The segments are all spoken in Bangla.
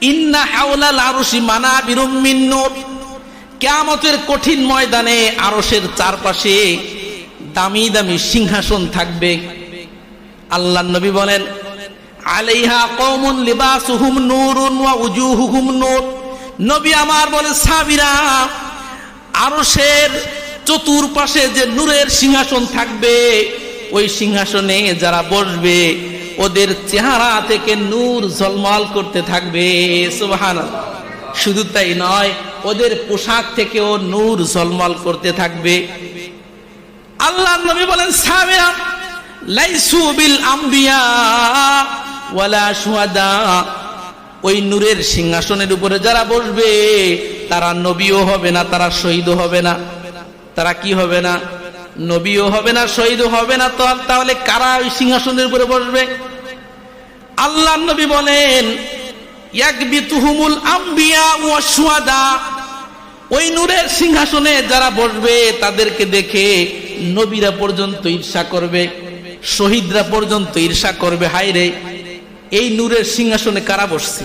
ইন্না হাওলাল মিন কঠিন ময়দানে আরশের চারপাশে দামি দামি সিংহাসন থাকবে। আল্লাহ নবী বলেন, আলাইহা কওমুন লিবাসুহুম নূরুন ওয়া উজুহুহুম নূর। নবী আমার বলে সাবিরা আরশের চতুর্পাশে যে নূরের সিংহাসন থাকবে, ওই সিংহাসনে যারা বসবে ওদের চেহারা থেকে নূর ঝলমল করতে থাকবে, সুবহানাল্লাহ। শুধু তাই নয়, ওদের পোশাক থেকেও নূর ঝলমল করতে থাকবে। আল্লাহ নবী বলেন সাবিরা লাইসু বিল আম্বিয়া ওয়ালা শুহাদা। ওই নূরের সিংহাসনের উপরে যারা বসবে, তারা নবীও হবে না, তারা শহীদও হবে না। তারা কি হবে না? নবীও হবে না, শহীদও হবে না। তো তাহলে কারা ওই সিংহাসনের উপরে বসবে? আল্লাহ নবী বলেন, ইয়াকবিতুহুমুল আম্বিয়া ওয়া শুহাদা ওই নূরের সিংহাসনে যারা বসবে, তাদেরকে দেখে নবীরা পর্যন্ত ঈর্ষা করবে, শহীদরা পর্যন্ত ঈর্ষা করবে। হায় রে, এই নূরের সিংহাসনে কারা বসছে?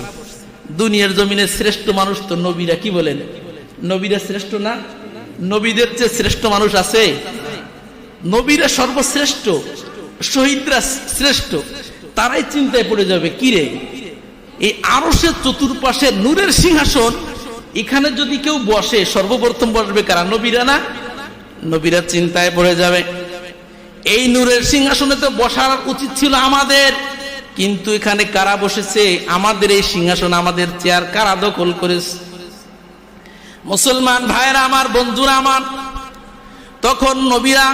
দুনিয়ার জমিনে শ্রেষ্ঠ মানুষ তো নবীরা, কি বলেন? নবীরা শ্রেষ্ঠ না? নবীদের চেয়ে শ্রেষ্ঠ মানুষ আছে? নবীরা সর্বশ্রেষ্ঠ, শহীদরা শ্রেষ্ঠ। তারাই চিন্তায় পড়ে যাবে, কি রে? এই আরসের চতুর্পাশে নূরের সিংহাসন, এখানে যদি কেউ বসে, সর্বপ্রথম বসবে কারা? নবীরা না? নবীরা চিন্তায় পড়ে যাবে। এই নূরের সিংহাসনে তো বসার উচিত ছিল আমাদের। কিন্তু এখানে কারা বসেছে? আমাদের এই সিংহাসন, আমাদের চেয়ার কারা দখল করেছে? মুসলমান ভাইরা আমার, বন্ধুরা আমার, তখন নবীরা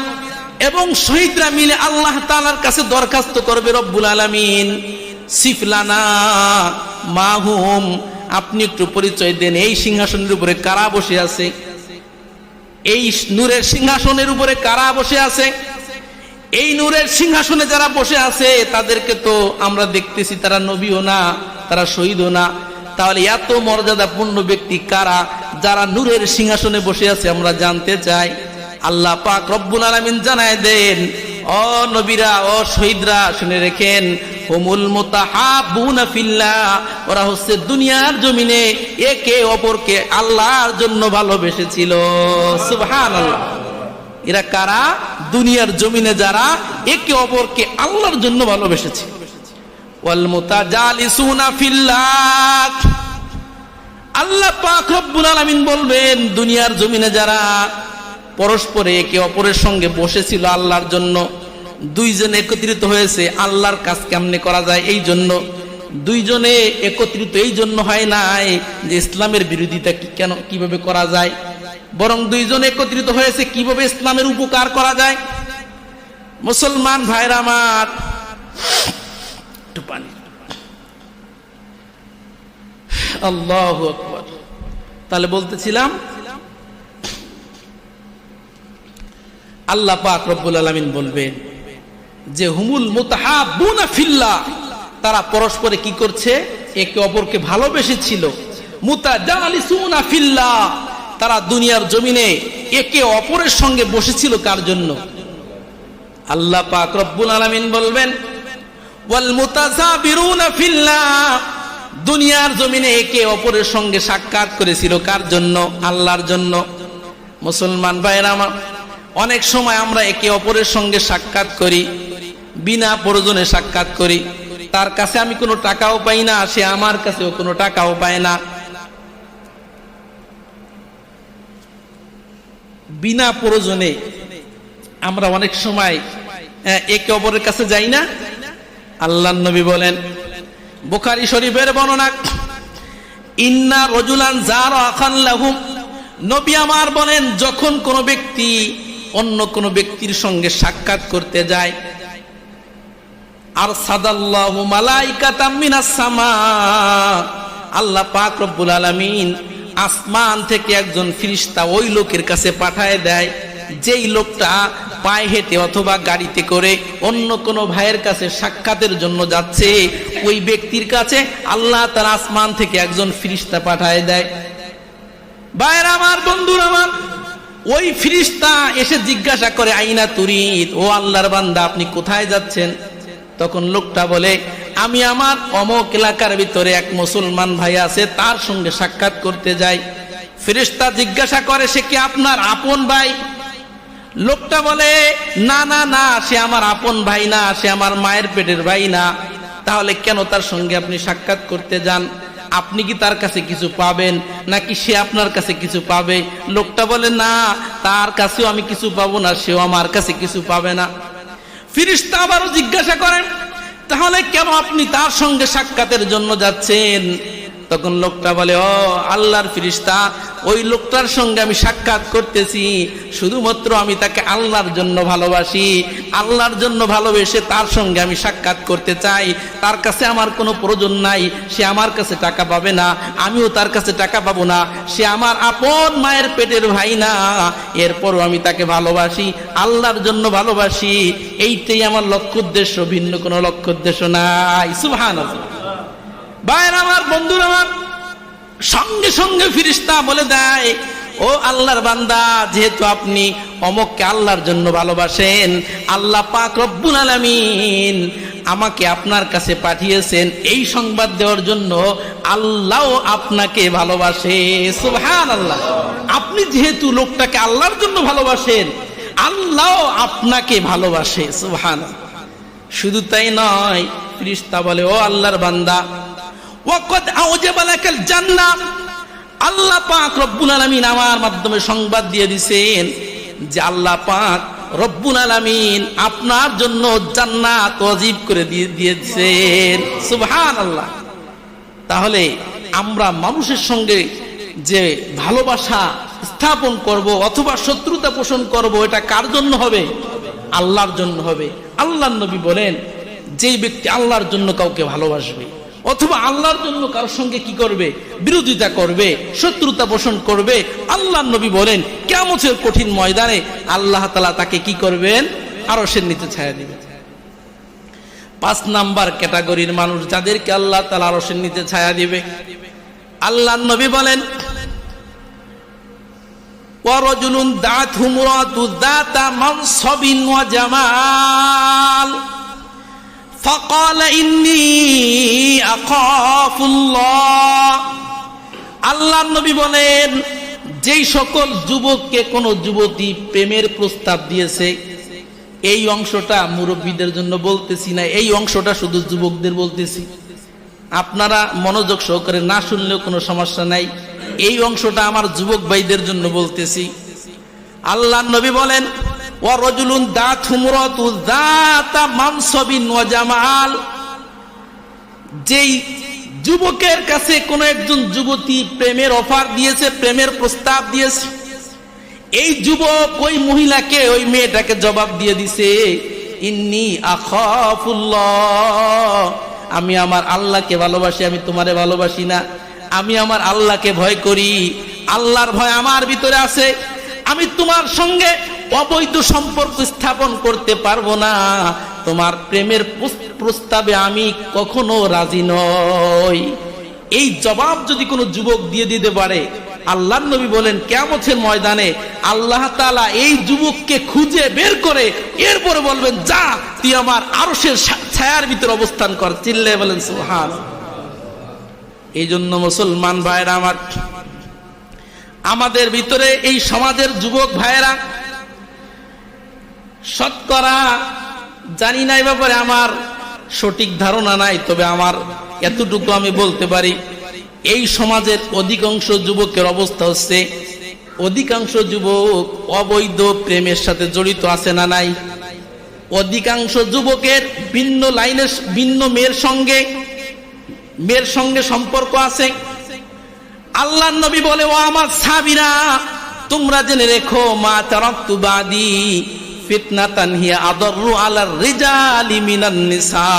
এবং শহীদরা মিলে আল্লাহ তালার কাছে দরখাস্ত করবে রব্বুল আলমিন। সিফলানা মাহুম, আপনি একটু পরিচয় দেন, এই সিংহাসনের উপরে কারা বসে আছে? এই নূরের সিংহাসনের উপরে কারা বসে আছে? এই নূরের সিংহাসনে যারা বসে আছে, তাদেরকে তো আমরা দেখতেছি, তারা নবীও না, তারা শহীদও না। তাহলে এত মর্যাদাপূর্ণ ব্যক্তি কারা, যারা নূরের সিংহাসনে বসে আছে, আমরা জানতে চাই। আল্লাহ পাক রব্বুল আলামিন জানায় দেন, ও নবীরা, ও শহীদরা, শুনে রেখেন, হুমুল মুতাহাবুনা ফিল্লাহ, ওরা হচ্ছে দুনিয়ার জমিনে একে অপরকে আল্লাহর জন্য ভালোবেসেছিল। সুবহানাল্লাহ। এরা কারা? দুনিয়ার জমিনে যারা একে অপরকে আল্লাহর জন্য ভালোবেসেছে। ওয়াল মুতাজালিসুনা ফিল্লাহ। আল্লাহ পাক রব্বুল আলামিন বলবেন, দুনিয়ার জমিনে যারা পরস্পরে একে অপরের সঙ্গে বসেছিল আল্লাহর জন্য। দুইজন একত্রিত হয়েছে, আল্লাহর কাজ কেমনে করা যায় এই জন্য। দুইজনে একত্রিত এই জন্য হয় নাই যে ইসলামের বিরোধিতা কি কেন, কীভাবে করা যায়। বরং দুইজন একত্রিত হয়েছে, কীভাবে ইসলামের উপকার করা যায়। মুসলমান ভাইরা পানি। আল্লাহ তাহলে বলতেছিলাম আল্লাহ পাক রব্বুল আলমিন বলবেন যে, হুমুল মুতাহাবুনা ফিল্লাহ। তারা পরস্পরে কি করছে? একে অপরকে ভালোবেসেছিল। মুতাজালিসুনা ফিল্লাহ। তারা দুনিয়ার জমিনে একে অপরের সঙ্গে বসেছিল কার জন্য? আল্লাহ পাক রব্বুল আলামিন বলবেন, ওয়াল মুতাসাবিরুনা ফিল্লাহ। দুনিয়ার জমিনে একে অপরের সঙ্গে সাক্ষাৎ করেছিল কার জন্য? আল্লাহর জন্য। মুসলমান ভাইরা আমার অনেক সময় আমরা একে অপরের সঙ্গে সাক্ষাৎ করি, বিনা প্রয়োজনে সাক্ষাৎ করি। তার কাছে আমি কোনো টাকাও পাই না, সে আমার কাছেও কোনো টাকাও পায় না। বিনা প্রয়োজনে আমরা অনেক সময় একে অপরের কাছে যাই না। আল্লাহ নবী বলেন, বুখারি শরীফের বর্ণনা, ইন্না রজুলান যার আখান লাহুম। নবী আমার বলেন, যখন কোনো ব্যক্তি অন্য কোনো ব্যক্তির সঙ্গে সাক্ষাৎ করতে যায়। আর সামা আল্লাহ পাক রব্বুল আলামিন আসমান থেকে একজন ফিরিস্তা ওই লোকের কাছে পাঠায় দেয়, যেই লোকটা পায়ে হেঁটে অথবা গাড়িতে করে অন্য কোনো ভাইয়ের কাছে সাক্ষাতের জন্য যাচ্ছে, ওই ব্যক্তির কাছে আল্লাহ তার আসমান থেকে একজন ফিরিস্তা পাঠায় দেয়। ভাইয়ের আমার বন্ধুর আমার ওই ফিরিস্তা এসে জিজ্ঞাসা করে, আইনা তুরিত ও আল্লাহর বান্দা, আপনি কোথায় যাচ্ছেন? তখন লোকটা বলে, আমি আমার অমক এলাকার ভিতরে এক মুসলমান ভাই আছে, তার সঙ্গে সাক্ষাৎ করতে যাই। ফেরেশতা জিজ্ঞাসা করে, সে কি আপনার আপন ভাই? লোকটা বলে, না না না, সে আমার আপন ভাই না, সে আমার মায়ের পেটের ভাই না। তাহলে কেন তার সঙ্গে আপনি সাক্ষাৎ করতে যান? আপনি কি তার কাছে কিছু পাবেন? নাকি সে আপনার কাছে কিছু পাবে? লোকটা বলে, না, তার কাছেও আমি কিছু পাবো না, সেও আমার কাছে কিছু পাবে না। ফিরিস্তা আবারও জিজ্ঞাসা করেন, তাহলে কেন আপনি তার সঙ্গে সাক্ষাতের জন্য যাচ্ছেন? তখন লোকটা বলে, ও আল্লাহর ফিরিস্তা, ওই লোকটার সঙ্গে আমি সাক্ষাৎ করতেছি। শুধুমাত্র আমি তাকে আল্লাহর জন্য ভালোবাসি। আল্লাহর জন্য ভালোবেসে তার সঙ্গে আমি সাক্ষাৎ করতে চাই। তার কাছে আমার কোনো প্রয়োজন নাই। সে আমার কাছে টাকা পাবে না। আমিও তার কাছে টাকা পাবো না। সে আমার আপন মায়ের পেটের ভাই না। এরপরও আমি তাকে ভালোবাসি, আল্লাহর জন্য ভালোবাসি। এইটাই আমার লক্ষ্য উদ্দেশ্য। ভিন্ন কোনো লক্ষ্য উদ্দেশ্য নাই। সুহান ভাইয়ের আমার, বন্ধুর আমার, সঙ্গে সঙ্গে ফিরিস্তা বলে দেয়, ও আল্লাহর বান্দা, যেহেতু আপনি অমককে আল্লাহর জন্য ভালোবাসেন, আল্লাহ পাক রব্বুল আলামিন আমাকে আপনার কাছে পাঠিয়েছেন এই সংবাদ দেওয়ার জন্য আল্লাহ আপনাকে ভালোবাসে। সুবহান আল্লাহ আপনি যেহেতু লোকটাকে আল্লাহর জন্য ভালোবাসেন আল্লাহ আপনাকে ভালোবাসে। সুবহান শুধু তাই নয়, ফিরিস্তা বলে, ও আল্লাহর বান্দা ওয়াকদ আওজাবা লাকাল জান্নাহ। আল্লাহ পাক রব্বুল আলামিন আমার মাধ্যমে সংবাদ দিয়ে দিছেন যে আল্লাহ পাক রব্বুল আলামিন আপনার জন্য জান্নাত ওয়াজিব করে দিয়ে দিয়েছেন। সুবহানাল্লাহ। তাহলে আমরা মানুষের সঙ্গে যে ভালোবাসা স্থাপন করব অথবা শত্রুতা পোষণ করব, এটা কার জন্য হবে? আল্লাহর জন্য হবে। আল্লাহর নবী বলেন, যেই ব্যক্তি আল্লাহর জন্য কাউকে ভালোবাসবে অথবা আল্লাহর জন্য কারও সঙ্গে কি করবে? বিরোধিতা করবে, শত্রুতা পোষণ করবে। আল্লাহ নবী বলেন কেমন কঠিন ময়দানে আল্লাহ তালা তাকে কি করবেন? আরও সে নিতে ছায়া দিবে পাঁচ নাম্বার ক্যাটাগরির মানুষ যাদেরকে আল্লাহ তালা আরও সে নিতে ছায়া দিবে। আল্লাহ নবী বলেন ওয়ারজুলুন দাত হুমরাতু দাতা মানসবিন ওয়া জামাল। فقال إني أخاف الله আল্লাহ নবী বলেন যেই সকল যুবককে কোন যুবতী প্রেমের প্রস্তাব দিয়েছে এই অংশটা মুরব্বীদের জন্য বলতেছি না এই অংশটা শুধু যুবকদের বলতেছি আপনারা মনোযোগ সহকারে না শুনলেও কোনো সমস্যা নাই এই অংশটা আমার যুবক ভাইদের জন্য বলতেছি আল্লাহ নবী বলেন ও রজুলুন দাঁত হুমরতু দাতা মানসবিন জামাল। যেই যুবকের কাছে কোন একজন যুবতী প্রেমের অফার দিয়েছে, প্রেমের প্রস্তাব দিয়েছে। এই যুবক ওই মহিলাকে, ওই মেয়েটাকে জবাব দিয়ে দিছে, ইন্নি আখাফুল্লাহ। আমি আমার আল্লাহকে ভালোবাসি, আমি তোমারে ভালোবাসি না। আমি আমার আল্লাহকে ভয় করি। আল্লাহর ভয় আমার ভিতরে আছে। আমি তোমার সঙ্গে অবৈধ সম্পর্ক স্থাপন করতে পারব না। তোমার প্রেমের প্রস্তাবে আমি কখনো রাজি নই। এই জবাব যদি কোনো যুবক দিয়ে দিতে পারে আল্লাহ নবী বলেন কেমতের ময়দানে আল্লাহ তালা এই যুবককে খুঁজে বের করে এরপরে বলবেন, যা, তুই আমার আরশের ছা- ছায়ার ভিতরে অবস্থান কর। চিল্লে বলেন সুহান এই জন্য মুসলমান ভাইরা আমার, আমাদের ভিতরে এই সমাজের যুবক ভাইয়েরা শতকরা জানি না এই ব্যাপারে আমার সঠিক ধারণা নাই, তবে আমার এতটুকু আমি বলতে পারি, এই সমাজের অধিকাংশ যুবকের অবস্থা হচ্ছে, অধিকাংশ যুবক অবৈধ প্রেমের সাথে জড়িত আছে না নাই? অধিকাংশ যুবকের ভিন্ন লাইনের ভিন্ন মেয়ের সঙ্গে মেয়ের সঙ্গে সম্পর্ক আছে। আল্লাহ নবী বলে, ও আমার সাবিরা তোমরা জেনে রেখো, মা তারাক্তু বাদি ফিতনাতান হিয়া আদরু আলার রিজালি মিনান নিসা।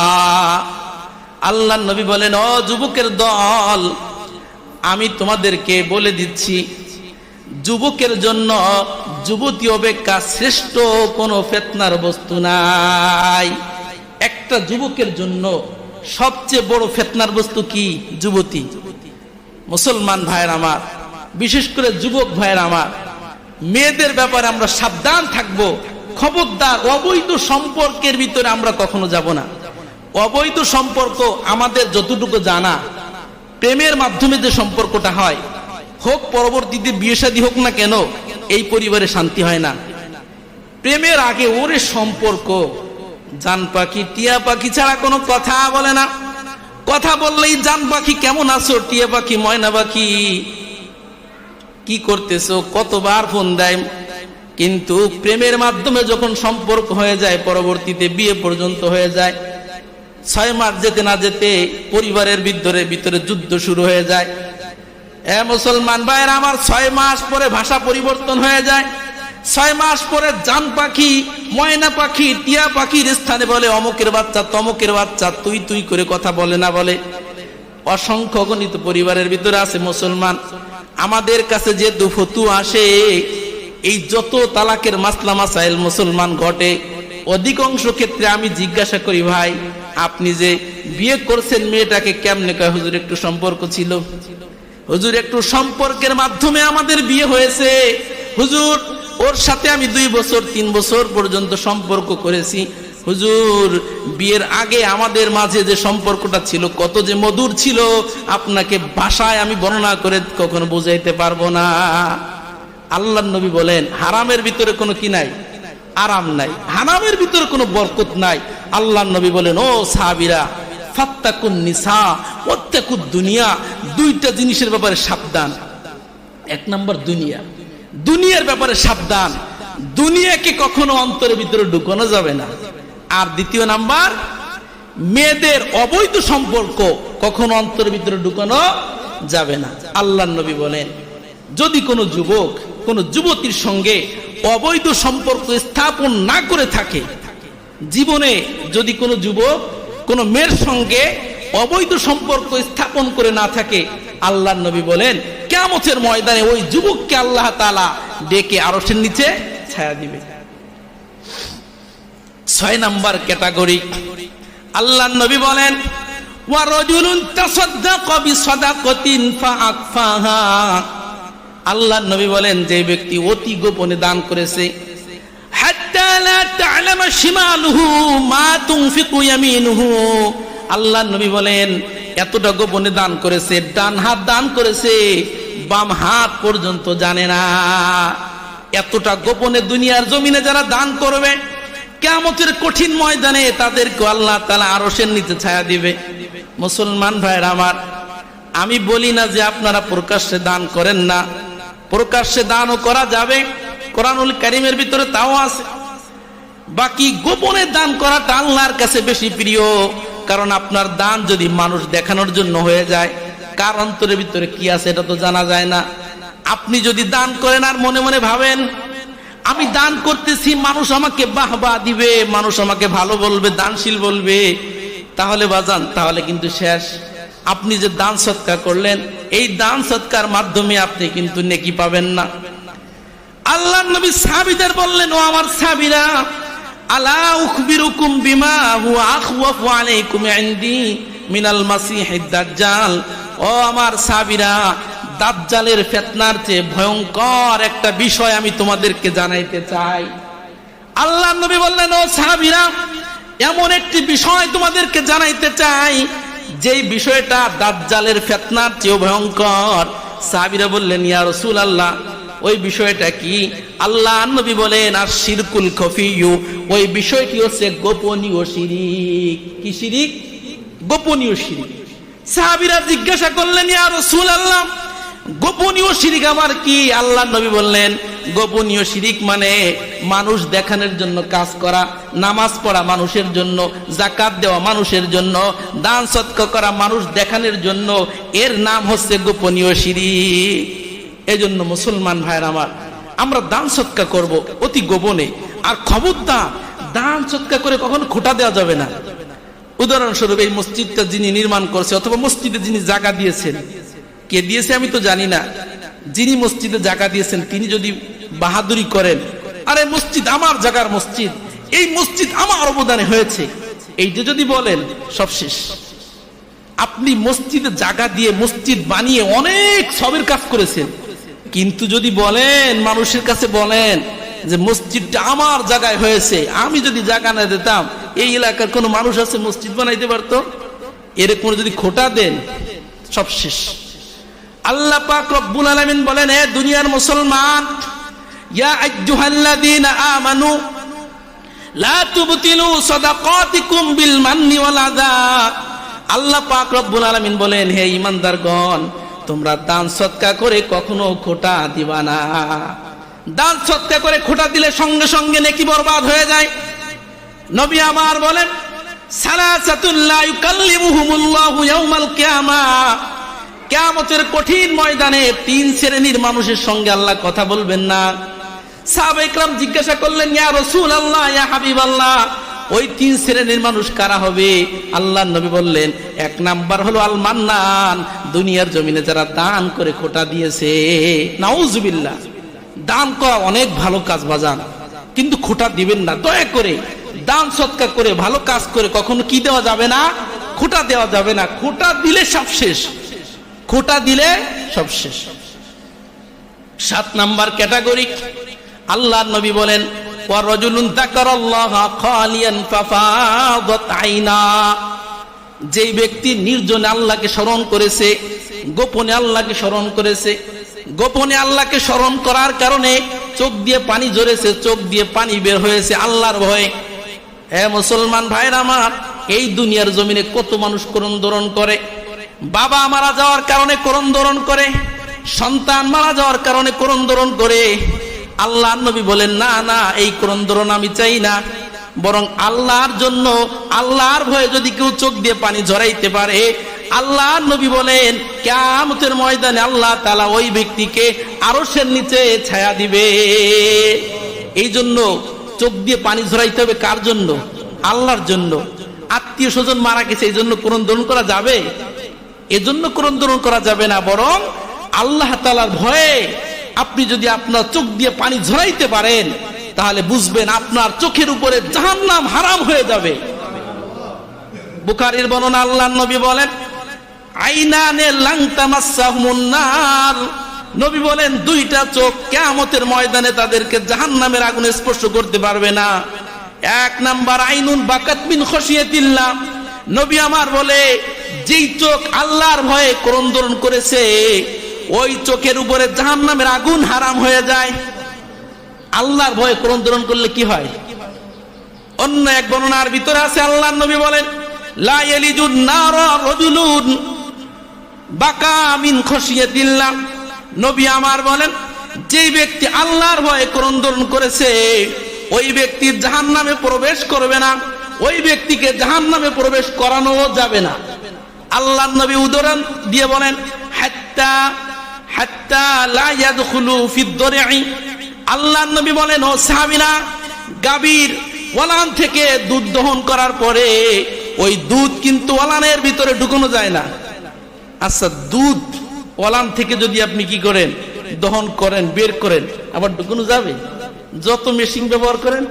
আল্লাহ নবী বলেন, ও যুবকের দল, আমি তোমাদেরকে বলে দিচ্ছি, যুবকের জন্য যুবতী অপেক্ষা শ্রেষ্ঠ কোনো ফেতনার বস্তু নাই। একটা যুবকের জন্য সবচেয়ে বড় ফেতনার বস্তু কি? যুবতী। মুসলমান ভাইয়ের আমার, বিশেষ করে যুবক ভাইয়ের আমার, মেয়েদের ব্যাপারে আমরা সাবধান থাকব। খবরদার, অবৈধ সম্পর্কের ভিতরে আমরা কখনো যাব না। অবৈধ সম্পর্ক আমাদের যতটুকু জানা, প্রেমের মাধ্যমে যে সম্পর্কটা হয়, হোক পরবর্তীতে বিয়ে শাদী হোক না কেন, এই পরিবারে শান্তি হয় না। প্রেমের আগে ওরে সম্পর্ক, জান পাখি, টিয়া পাখি ছাড়া কোনো কথা বলে না। কথা বললেই জান পাখি কেমন আছো, টিয়া পাখি, ময়না পাখি? কি করতেছো? কতবার ফোন দেয়? কিন্তু প্রেমের মাধ্যমে যখন সম্পর্ক হয়ে যায়, পরবর্তীতে বিয়ে পর্যন্ত হয়ে যায়, ছয় মাস যেতে না যেতে পরিবারের ভিতরে ভিতরে যুদ্ধ শুরু হয়ে যায়। এ মুসলমান ভাইয়ের, আমার ছয় মাস পরে ভাষা পরিবর্তন হয়ে যায়। ছয় মাস পরে জান পাখি, ময়না পাখি, টিয়া পাখির স্থানে বলে, অমুকের বাচ্চা, তমকের বাচ্চা, তুই তুই করে কথা বলে না বলে। অসংখ্য গণিত পরিবারের ভিতরে আছে মুসলমান। আমাদের কাছে যে দুফতু আসে এই যত তালাকের মাসলা মাসাইল মুসলমান ঘটে, অধিকাংশ ক্ষেত্রে আমি জিজ্ঞাসা করি, ভাই, আপনি যে বিয়ে করছেন মেয়েটাকে কেমনে? কয়, হুজুর, একটু সম্পর্ক ছিল। হুজুর, একটু সম্পর্কের মাধ্যমে আমাদের বিয়ে হয়েছে। হুজুর, ওর সাথে আমি দুই বছর, তিন বছর পর্যন্ত সম্পর্ক করেছি। হুজুর, বিয়ের আগে আমাদের মাঝে যে সম্পর্কটা ছিল, কত যে মধুর ছিল, আপনাকে ভাষায় আমি বর্ণনা করে কখনো বুঝাইতে পারব না। আল্লাহ নবী বলেন, হারামের ভিতরে কোনো কি নাই? আরাম নাই। হারামের ভিতরে কোনো বরকত নাই। আল্লাহ নবী বলেন, ও সাহাবিরা, ফাত্তাকুন নিসা ওত্তাকুদ দুনিয়া। দুইটা জিনিসের ব্যাপারে সাবধান। এক নম্বর, দুনিয়া। দুনিয়ার ব্যাপারে সাবধান। দুনিয়াকে কখনো অন্তরের ভিতরে ঢুকানো যাবে না। আর দ্বিতীয় নাম্বার, মেয়েদের অবৈধ সম্পর্ক কখনো অন্তরের ভিতরে ঢুকানো যাবে না। আল্লাহ নবী বলেন, যদি কোনো যুবক কোনো যুবতীর সঙ্গে অবৈধ সম্পর্ক স্থাপন না করে থাকে। জীবনে যদি কোনো যুবক কোনো মেয়ের সঙ্গে অবৈধ সম্পর্ক স্থাপন করে না থাকে আল্লাহ নবী বলেন কেমতের ময়দানে ওই যুবককে আল্লাহ তালা ডেকে আরসের নিচে ছায়া দিবে। ছয় নাম্বার ক্যাটাগরি। আল্লাহ নবী বলেন ওয়ারজুলুন তাসাদ্দাকা বিসাদাকাতিন ফাআকফাহা। আল্লাহ নবী বলেন, যে ব্যক্তি অতি গোপনে দান করেছে আল্লাহ নবী বলেন, এতটা গোপনে দান করেছে, ডান হাত দান করেছে, বাম হাত পর্যন্ত জানে না। এতটা গোপনে দুনিয়ার জমিনে যারা দান করবে কেমতের কঠিন ময়দানে তাদেরকে আল্লাহ তালা আরসের নিচে ছায়া দিবে। মুসলমান ভাইয়ের আমার, আমি বলি না যে আপনারা প্রকাশ্যে দান করেন না প্রকাশ্যে দানও করা যাবে। কোরআনুল কারিমের ভিতরে তাও আছে। বাকি গোপনে দান করাটা আল্লাহর কাছে বেশি প্রিয়, কারণ আপনার দান যদি মানুষ দেখানোর জন্য হয়ে যায়, কার অন্তরের ভিতরে কি আছে এটা তো জানা যায় না। আপনি যদি দান করেন আর মনে মনে ভাবেন, আমি দান করতেছি, মানুষ আমাকে বাহবা দিবে, মানুষ আমাকে ভালো বলবে, দানশীল বলবে। তাহলে বাজান, তাহলে কিন্তু শেষ। আপনি যে দান সৎকার করলেন, এই দান সৎকার মাধ্যমে আপনি কিন্তু নেকি পাবেন না। আল্লাহ নবী সাহাবিদের বললেন, ও আমার সাবিরা আলা উখবিরুকুম বিমা হুয়া আখওয়াফু আলাইকুম ইনদি মিনাল মাসিহিদ দাজ্জাল। ও আমার সাহাবিরা, দাজ্জালের ফিতনার চেয়ে ভয়ঙ্কর একটা বিষয় আমি তোমাদেরকে জানাইতে চাই। আল্লাহ নবী বললেন, ও সাহাবিরা, এমন একটি বিষয় তোমাদেরকে জানাইতে চাই যেই বিষয়টা দাজ্জালের ফেতনার চেয়েও ভয়ঙ্কর, সাহাবিরা বললেন, ইয়া রসুল আল্লাহ ওই বিষয়টা কি? আল্লাহ নবী বলেন, আর শিরকুল খফিউ ওই বিষয়টি হচ্ছে গোপনীয় শিরিক। কি শিরিক? গোপনীয় শিরিক। সাহাবিরা জিজ্ঞাসা করলেন, ইয়া রসুল আল্লাহ গোপনীয় শিরিক আমার কি? আল্লাহ নবী বললেন, গোপনীয় শিরিক মানে মানুষ দেখানোর জন্য কাজ করা, নামাজ পড়া মানুষের জন্য জাকাত দেওয়া মানুষের জন্য, দান সৎক করা মানুষ দেখানোর জন্য। এর নাম হচ্ছে গোপনীয় শিরিক। এই জন্য মুসলমান ভাইয়ের আমার, আমরা দান সৎকা করব অতি গোপনে। আর খবরদার, দান সৎকা করে কখনো খোটা দেওয়া যাবে না। উদাহরণস্বরূপ এই মসজিদটা যিনি নির্মাণ করছে অথবা মসজিদে যিনি জায়গা দিয়েছেন কে দিয়েছে আমি তো জানি না। যিনি মসজিদে জায়গা দিয়েছেন, তিনি যদি বাহাদুরি করেন, আরে মসজিদ আমার জায়গার মসজিদ, এই মসজিদ আমার অবদানে হয়েছে। এইটা যদি বলেন, সব শেষ। আপনি মসজিদে জায়গা দিয়ে মসজিদ বানিয়ে অনেক সবের কাজ করেছেন। কিন্তু যদি বলেন, মানুষের কাছে বলেন যে মসজিদটা আমার জায়গায় হয়েছে, আমি যদি জায়গা না দিতাম, এই এলাকার কোনো মানুষ আছে মসজিদ বানাইতে পারতো? এরকম যদি খোটা দেন, সব শেষ। আল্লাহ পাক রব্বুল আলামিন বলেন হে দুনিয়ার মুসলমান, ইয়া আইয়ুহাল্লাযীনা আমানু, লা তুবতিলু সাদাকাতিকুম বিল মান্নি ওয়াল আযা আল্লাহ পাক রব্বুল আলামিন বলেন, হে ঈমানদারগণ, তোমরা দান সৎকা করে কখনো খোটা দিবা না। দান সৎকা করে খোটা দিলে সঙ্গে সঙ্গে নেকি বরবাদ হয়ে যায়। নবী আমার বলেন সালাসাতুল্লাহ ইউকাল্লিমুহুমুল্লাহু ইয়াউমাল কিয়ামা। কিয়ামতের কঠিন ময়দানে তিন শ্রেণির মানুষের সঙ্গে আল্লাহ কথা বলবেন না। সাহাবা ইকরাম জিজ্ঞাসা করলেন, ইয়া রসুল আল্লাহ ইয়া হাবিব আল্লাহ ওই তিন শ্রেণির মানুষ কারা হবে? আল্লাহ নবী বললেন, এক নাম্বার হলো আল মান্নান দুনিয়ার জমিনে যারা দান করে খোটা দিয়েছে। নাউজুবিল্লাহ, দান করা অনেক ভালো কাজ বাজান, কিন্তু খোটা দিবেন না, দয়া করে, দান সৎকার করে, ভালো কাজ করে কখনো কি দেওয়া যাবে না? খোটা দেওয়া যাবে না, খোটা দিলে সব শেষ। খোটা দিলে সব শেষ। সাত নাম্বার ক্যাটাগরি। আল্লাহ নবী বলেন যেই ব্যক্তি নির্জনে আল্লাহকে স্মরণ করেছে, গোপনে আল্লাহকে স্মরণ করেছে, গোপনে আল্লাহকে স্মরণ করার কারণে চোখ দিয়ে পানি ঝরেছে, চোখ দিয়ে পানি বের হয়েছে আল্লাহর ভয়ে। হ্যাঁ মুসলমান ভাইরা আমার, এই দুনিয়ার জমিনে কত মানুষ করন্দরণ করে। বাবা মারা যাওয়ার কারণে করন্দরণ করে, সন্তান মারা যাওয়ার কারণে করন্দরণ করে। আল্লাহ নবী বলেন, না না, এই করন্দরণ আমি চাই না। বরং আল্লাহর জন্য, আল্লাহর ভয়ে যদি কেউ চোখ দিয়ে পানি ঝরাইতে পারে, আল্লাহ নবী বলেন কেমতের ময়দানে আল্লাহ তালা ওই ব্যক্তিকে আরশের নিচে ছায়া দিবে। এই জন্য চোখ দিয়ে পানি ঝরাইতে হবে কার জন্য? আল্লাহর জন্য। আত্মীয় স্বজন মারা গেছে, এই জন্য করন্দরণ করা যাবে? এজন্য করন্দরণ করা যাবে না, বরং আল্লাহ তালার ভয়ে আপনি যদি আপনার চোখ দিয়ে পানি ঝরাইতে পারেন, তাহলে বুঝবেন আপনার চোখের উপরে জাহান্নাম হারাম হয়ে যাবে। বুখারীর বর্ণনা আল্লাহ নবী বলেন, আইনানে লাংতামাসাহুমুন্নার নবী বলেন, দুইটা চোখ কিয়ামতের ময়দানে তাদেরকে জাহান্নামের আগুনে স্পর্শ করতে পারবে না। এক নাম্বার, আইনুন বাকাত মিন খসিয়াতিল্লাহ নবী আমার বলে যেই চোখ আল্লাহর ভয়ে করন্দরণ করেছে, ওই চোখের উপরে জাহান্নামের আগুন হারাম হয়ে যায়। আল্লাহর ভয়ে করন্দরণ করলে কি হয়? অন্য এক বর্ণনার ভিতরে আছে, আল্লাহর নবী বলেন নবী আমার বলেন, যেই ব্যক্তি আল্লাহর ভয়ে করন্দরণ করেছে, ওই ব্যক্তির জাহান্নামে প্রবেশ করবে না। ওই ব্যক্তিকে জাহান্নামে প্রবেশ করানো যাবে না। আল্লাহ নবী উদাহরণ দিয়ে বলেন, হাত্তা হাত্তা লা ইয়াদখুলু ফিদ দর'i আল্লাহ নবী বলেন, ও সাহাবীরা গাবীর ওয়ালান থেকে দুধ দহন করার পরে ওই দুধ কিন্তু ওয়ালানের ভিতরে ঢুকানো যায় না। আচ্ছা দুধ ওয়ালান থেকে যদি আপনি কি করেন, দহন করেন, বের করেন, আবার ঢুকানো যাবে? যত মেশিন ব্যবহার করেন,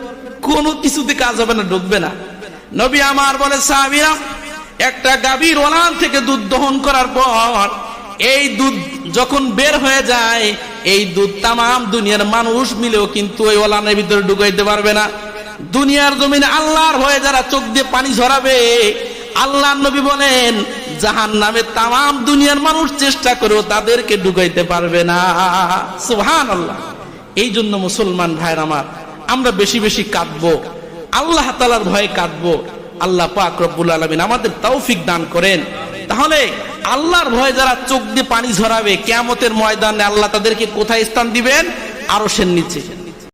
কোনো কিছুতে কাজ হবে না, ঢুকবে না। নবী আমার বলে, সাহাবীরা একটা গাভীর ওলান থেকে দুধ দহন করার পর এই দুধ যখন বের হয়ে যায়, এই দুধ তামাম দুনিয়ার মানুষ মিলেও কিন্তু ওই ওলানের ভিতরে ঢুকাইতে পারবে না। দুনিয়ার জমিনে আল্লাহর হয়ে যারা চোখ দিয়ে পানি ঝরাবে আল্লাহ নবী বলেন জাহান নামে তামাম দুনিয়ার মানুষ চেষ্টা করেও তাদেরকে ঢুকাইতে পারবে না। সুহান আল্লাহ এই জন্য মুসলমান ভাইয়ের আমার, আমরা বেশি বেশি কাঁদবো। আল্লাহ তালার ভয়ে কাঁদবো। আল্লাহ পাক রব্বুল আলমিন আমাদের তৌফিক দান করেন। তাহলে আল্লাহর ভয়ে যারা চোখ দিয়ে পানি ঝরাবে, কেয়ামতের ময়দানে আল্লাহ তাদেরকে কোথায় স্থান দিবেন? আরও নিচে।